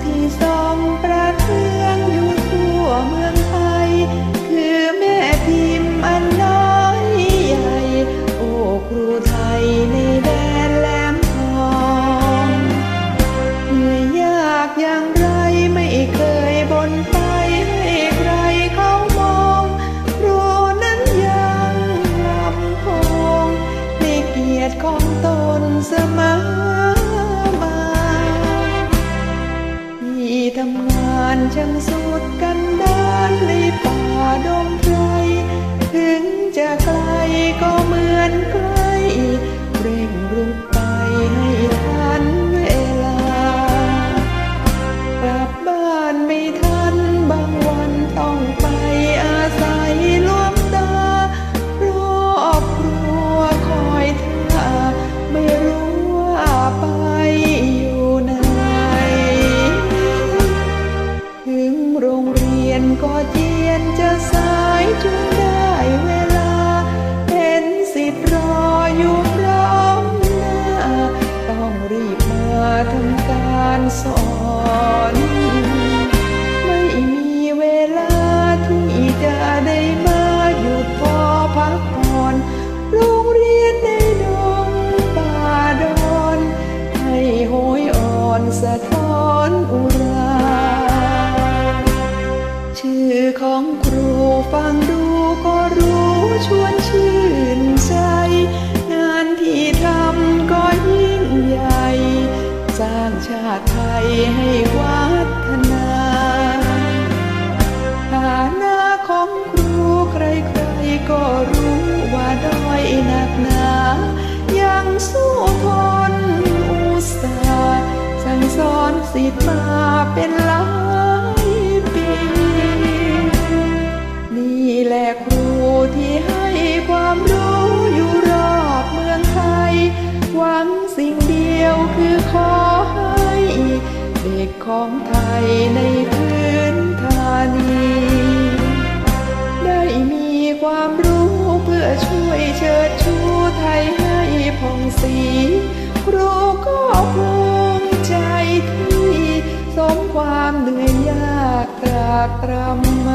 peace. ก็เจียนจะสายจนได้เวลาเห็นสิทรออยู่พร้อมหน้า ต้องรีบมาทำการสอน ฟังดูก็รู้ชวนชื่นใจ งานที่ทำก็ยิ่งใหญ่ สร้างชาติไทยให้วัฒนาฐานะของครูใครๆก็รู้ว่าด้อยหนักหนา ยังสู้ทนอุตสาห์สั่งสอนสิทธิ์มาเป็นหลา ของไทยในพื้นธานี ได้มีความรู้เพื่อช่วยเชิดชูไทยให้ผ่องสีครูก็ภูมิใจที่ สมความเหนื่อยยากตรากตรำ